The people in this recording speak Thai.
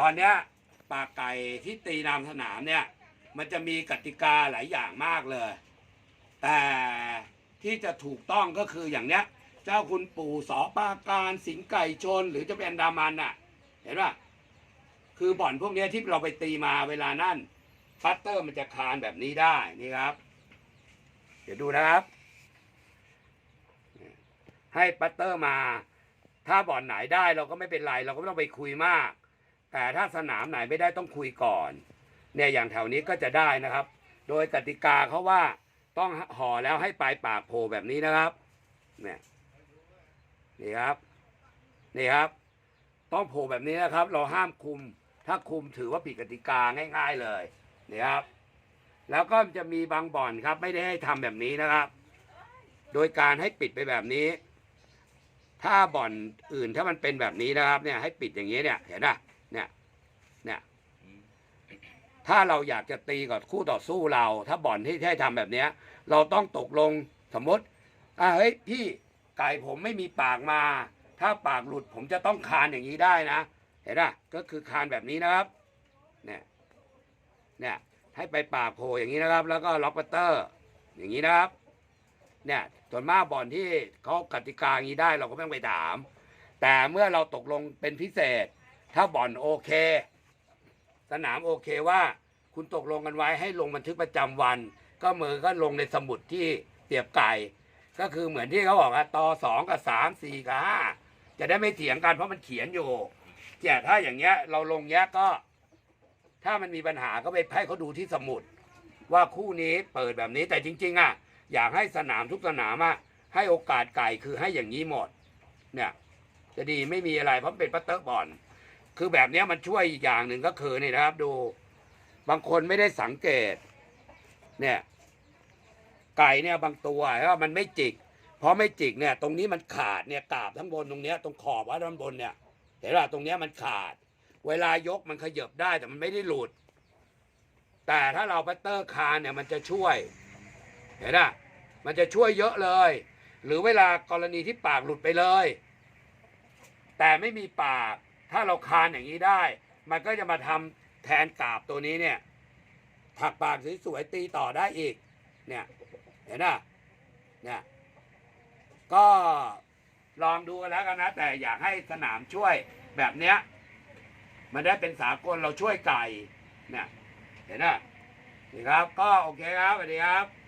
ตอนเนี้ยปากไก่ที่ตีนามสนามเนี่ย มันจะมีกติกาหลายอย่างมากเลย แต่ที่จะถูกต้องก็คืออย่างเนี้ย เจ้าคุณปู่สอปาการสิงไก่ชน หรือจะเป็นดามันน่ะ เห็นป่ะคือบ่อนพวกเนี้ยที่เราไปตีมาเวลานั่นพัตเตอร์มันจะคานแบบนี้ได้นี่ครับ เดี๋ยวดูนะครับ ให้ปัตเตอร์มา ถ้าบ่อนไหนได้เราก็ไม่เป็นไร เราก็ไม่ต้องไปคุยมาก แต่ถ้าสนามไหนไม่ได้ต้องคุยก่อน เนี่ยอย่างแถวนี้ก็จะได้นะครับ โดยกติกาเขาว่าต้องห่อแล้วให้ปลายปากโผล่แบบนี้นะครับ เนี่ยนี่ครับ นี่ครับ ต้องโผล่แบบนี้นะครับ เราห้ามคุม ถ้าคุมถือว่าผิดกติกาง่าย ๆเลยนี่ครับ แล้วก็จะมีบางบ่อนครับ ไม่ได้ให้ทำแบบนี้นะครับ โดยการให้ปิดไปแบบนี้ ถ้าบ่อนอื่นถ้ามันเป็นแบบนี้นะครับ เนี่ยให้ปิดอย่างนี้เนี่ย เห็นป่ะ เนี่ย เนี่ย ถ้าเราอยากจะตีกับคู่ต่อสู้เรา ถ้าบ่อนที่ให้ทำแบบเนี้ย เราต้องตกลงสมมติอ่าเฮ้ยพี่ไก่ผมไม่มีปากมา ถ้าปากหลุดผมจะต้องคานอย่างนี้ได้นะ เห็นป่ะก็คือคานแบบนี้นะครับ เนี่ย เนี่ย ให้ไปปากโผล่อย่างนี้นะครับ แล้วก็ล็อกปัตเตอร์ อย่างนี้นะครับ เนี่ยส่วนมากบ่อนที่เขากติกาอย่างนี้ได้เราก็ไม่ต้องไปถาม แต่เมื่อเราตกลงเป็นพิเศษ ถ้าบ่อนโอเค สนามโอเคว่า คุณตกลงกันไว้ให้ลงบันทึกประจำวัน ก็มือก็ลงในสมุดที่เสียบไก่ ก็คือเหมือนที่เขาบอกอะต่อสองกับสามสี่กับห้าจะได้ไม่เถียงกันเพราะมันเขียนอยู่แต่ถ้าอย่างเงี้ย เราลงเงี้ยก็ ถ้ามันมีปัญหาก็ไปให้เขาดูที่สมุด ว่าคู่นี้เปิดแบบนี้แต่จริง ๆอะอยากให้สนามทุกสนามอะให้โอกาสไก่คือให้อย่างนี้หมด เนี่ย จะดีไม่มีอะไรเพราะเป็นปัตเตอร์บอล คือแบบนี้มันช่วยอีกอย่างหนึ่งก็คือนี่นะครับ ดู บางคนไม่ได้สังเกต เนี่ย ไก่เนี่ยบางตัวว่ามันไม่จิกเพราะไม่จิกเนี่ย ตรงนี้มันขาดเนี่ยกาบทั้งบนตรงเนี้ยตรงขอบว่าด้านบนเนี่ยเห็นป่ะตรงเนี้ยมันขาด เวลายกมันขยับได้แต่มันไม่ได้หลุด แต่ถ้าเราปัตเตอร์คานเนี่ยมันจะช่วย เห็นป่ะมันจะช่วยเยอะเลย หรือเวลากรณีที่ปากหลุดไปเลย แต่ไม่มีปาก ถ้าเราคานอย่างนี้ได้ มันก็จะมาทำแทนกาบตัวนี้เนี่ย ถักปากสวยๆตีต่อได้อีก เนี่ย เห็นป่ะเนี่ย ก็ลองดูแล้วกันนะ แต่อยากให้สนามช่วยแบบเนี้ย มันได้เป็นสากลเราช่วยไก่ เนี่ย เห็นป่ะนี่ครับ ก็โอเคครับสวัสดีครับ